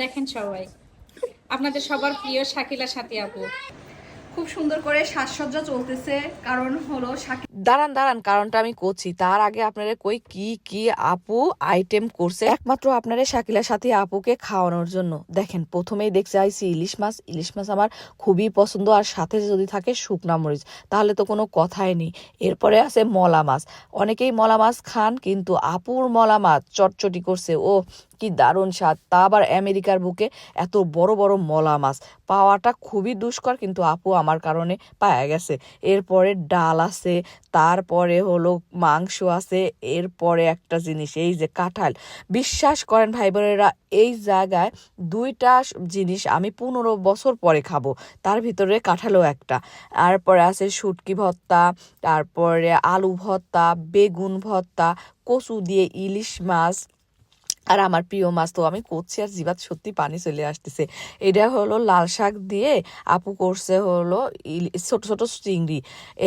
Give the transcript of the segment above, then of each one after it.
দেখেন সবাই। আপনাদের সবার প্রিয় শাকিলা সাথী আপু। খুব সুন্দর করে সাজসজ্জা চলতেছে কারণ হলো দাঁড়ান দাঁড়ান কারণটা আমি করছি। তার আগে আপনারা কই কি কি আপু আইটেম করছে? একমাত্র আপনারা শাকিলার সাথে আপুকে খাওয়ানোর জন্য। দেখেন প্রথমেই দেখতে আইছি ইলিশ মাছ। ইলিশ মাছ আমার খুবই পছন্দ আর সাথে যদি থাকে শুকনা মরিচ। তাহলে তো কোনো কথাই নেই। এরপরে আছে মলা মাছ। অনেকেই মলা মাছ খান কিন্তু আপুর মলা মাছ চটচটি করছে। ও কি দারুণ স্বাদ। তা আবার আমেরিকার বুকে এত বড় বড় মলা মাছ। পাওয়াটা খুবই দুষ্কর কিন্তু আপু আমার কারণে পাওয়া গেছে। এরপরে ডাল আছে, তারপরে হলো মাংস আছে, এরপরে একটা জিনিস, এই যে কাঁঠাল। বিশ্বাস করেন ভাই বোনেরা এই জায়গায় দুইটা জিনিস আমি পনেরো বছর পরে খাব। তার ভিতরে কাঁঠালও একটা। তারপরে আছে শুটকি ভর্তা, তারপরে আলু ভর্তা, বেগুন ভর্তা, কচু দিয়ে ইলিশ মাছ আর আমার প্রিয় মাছ তো আমি করছি আর জিবাত সত্যি পানি চলে আসতেছে। এটা হলো লাল শাক দিয়ে আপু করছে হলো ছোট ছোট চিংড়ি।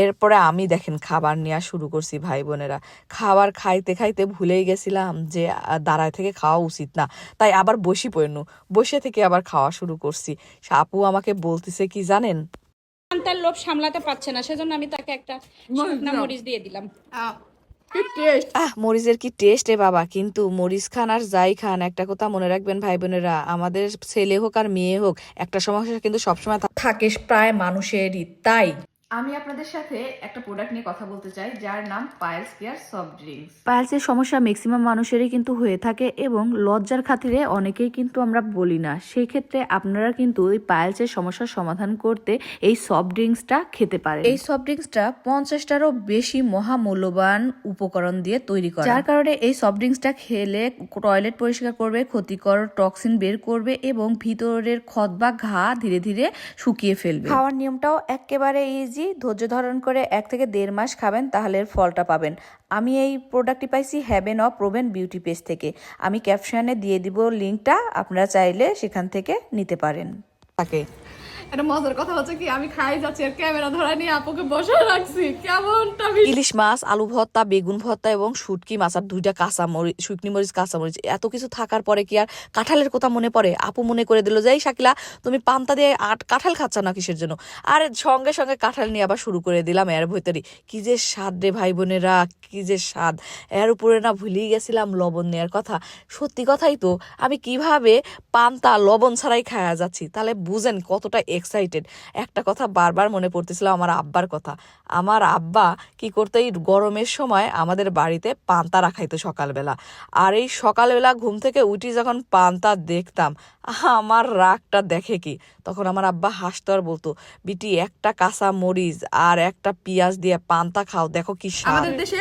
এরপরে আমি দেখেন খাবার নেওয়া শুরু করছি ভাই বোনেরা। খাবার খাইতে খাইতে ভুলেই গেছিলাম যে দাঁড়ায় থেকে খাওয়া উচিত না। তাই আবার বসি পড়নু। বসে থেকে আবার খাওয়া শুরু করছি। আপু আমাকে বলতেছে কি জানেন? তার লোভ সামলাতে পারছে না। সেজন্য আমি তাকে একটা মরিচ দিয়ে দিলাম। আহ, মরিচের কি টেস্ট এ বাবা? কিন্তু মরিচ খান আর যাই খান একটা কথা মনে রাখবেন ভাই বোনেরা আমাদের ছেলে হোক আর মেয়ে হোক একটা সমস্যা কিন্তু সবসময় থাকে প্রায় মানুষেরই তাই। আমি আপনাদের সাথে একটা প্রোডাক্ট নিয়ে কথা বলতে চাই যার নাম পায়েলস কেয়ার সফট ড্রিঙ্কস পাইলসের সমস্যা ম্যাক্সিমাম মানুষেরই কিন্তু হয়ে থাকে এবং লজ্জার খাতিরে অনেকেই কিন্তু আমরা বলি না। সেই ক্ষেত্রে আপনারা কিন্তু এই পায়েলসের সমস্যার সমাধান করতে এই সফট ড্রিঙ্কসটা খেতে পারেন। এই সফট ড্রিঙ্কসটা পঞ্চাশটারও বেশি মহামূল্যবান উপকরণ দিয়ে তৈরি করা। যার কারণে এই সফট ড্রিঙ্কসটা খেলে টয়লেট পরিষ্কার করবে ক্ষতিকর টক্সিন বের করবে এবং ভিতরের ক্ষত বা ঘা ধীরে ধীরে শুকিয়ে ফেলবে। খাওয়ার নিয়মটাও একেবারে ইজি ধৈর্য ধারণ করে এক থেকে দেড় মাস খাবেন, তাহলে ফলটা পাবেন। আমি এই প্রোডাক্টটি পাইছি haven of proven beauty page থেকে। আমি ক্যাপশনে দিয়ে দিব লিঙ্কটা আপনারা চাইলে সেখান থেকে নিতে পারেন। থাকে। একটা মজার কথা হচ্ছে কি, আমি খাই যাচ্ছি, আর ক্যামেরা ধরা নিয়ে আপুকে বসে রাখছি। কেমনটা ইলিশ মাছ, আলু ভর্তা, বেগুন ভর্তা এবং শুটকি মাছ, আর দুইটা কাঁচা মরিচ শুকনি মরিচ, কাঁচা মরিচ। এত কিছু থাকার পরে কি আর কাঁঠালের কথা মনে পড়ে? আপু মনে করে দিল যে শাকিলা, তুমি পান্তা দিয়ে আট কাঁঠাল খাচ্ছ না কিসের জন্য? আর সঙ্গে সঙ্গে কাঁঠাল নিয়ে আবার শুরু করে দিলাম এর ভেতরে কি যে স্বাদ রে ভাই বোনেরা, কি যে স্বাদ। এর উপরে না ভুলেই গেছিলাম লবণ নেওয়ার কথা। সত্যি কথাই তো, আমি কীভাবে পান্তা, লবণ ছাড়াই খাওয়া যাচ্ছি? তাহলে বুঝেন কতটা এক্সাইটেড একটা কথা বারবার মনে পড়তেছিল আমার আব্বার কথা। আমার আব্বা কি করতো এই গরমের সময় আমাদের বাড়িতে পান্তা রাখাইতো সকালবেলা। আর এই সকালবেলা ঘুম থেকে উঠি যখন পান্তা দেখতাম আমার রাগটা দেখে কি? তখন আমার আব্বা হাসতো আর বলতো বিটি একটা কাঁচা মরিচ আর একটা পেঁয়াজ দিয়ে পান্তা খাও দেখো কি আমাদের দেশে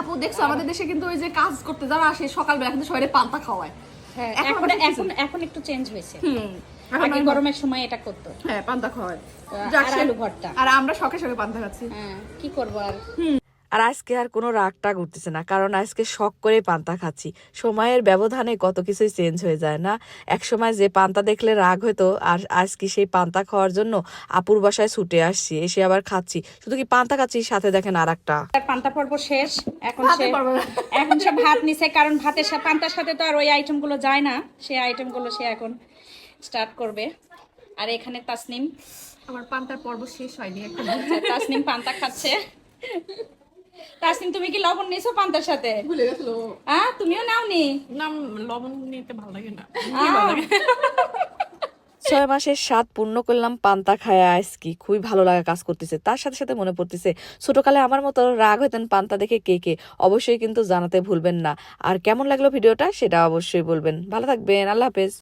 আপু দেখছ আমাদের দেশে কিন্তু ওই যে কাজ করতে যারা আসে সকালবেলা কিন্তু সবাই পান্তা খাওয়ায়। হ্যাঁ এখন এখন একটু চেঞ্জ হয়েছে। হুম। আগে গরমের সময় এটা করতো হ্যাঁ। পান্তা আর আলু ভর্তা। আর আমরা শখে শখে পান্তা খাচ্ছি। হ্যাঁ কি করব আর? আর আজকে আর কোনো রাগ টাগ উঠতেছে না কারণ আজকে শখ করে পান্তা খাচ্ছি। সময়ের ব্যবধানে কত কিছুই চেঞ্জ হয়ে যায় না। এক সময় যে পান্তা দেখলে রাগ হতো আর আজকে সেই পান্তা খাওয়ার জন্য আপুর বাসায় ছুটে আসছি এসে আবার খাচ্ছি। শুধু কি পান্তা খাচ্ছি সাথে দেখেন আর একটা পান্তা পর্ব শেষ। এখন সে এখন সে ভাত নিছে কারণ ভাতের সাথে পান্তার সাথে তো আর ওই আইটেমগুলো যায় না। সেই আইটেমগুলো সে এখন স্টার্ট করবে। আর এখানে তাসনিম। আমার পান্তার পর্ব শেষ হয়নি আচ্ছা, তাসনিম পান্তা খাচ্ছে। তাসনিম তুমি কি লবণ নিছো পান্তার সাথে? ভুলে গেছিল। হ্যাঁ তুমিও নাওনি? নাম লবণ নিতে ভালো লাগে না। ছয় মাসের স্বাদ পূর্ণ করলাম পান্তা খায় আজকি খুবই ভালো লাগা কাজ করতেছে। তার সাথে সাথে মনে পড়তেছে ছোটকালে আমার মতো রাগ হতেন পান্তা দেখে কে কে অবশ্যই কিন্তু জানাতে ভুলবেন না। আর কেমন লাগল ভিডিওটা সেটা অবশ্যই বলবেন। ভালো থাকবেন আল্লাহ হাফেজ।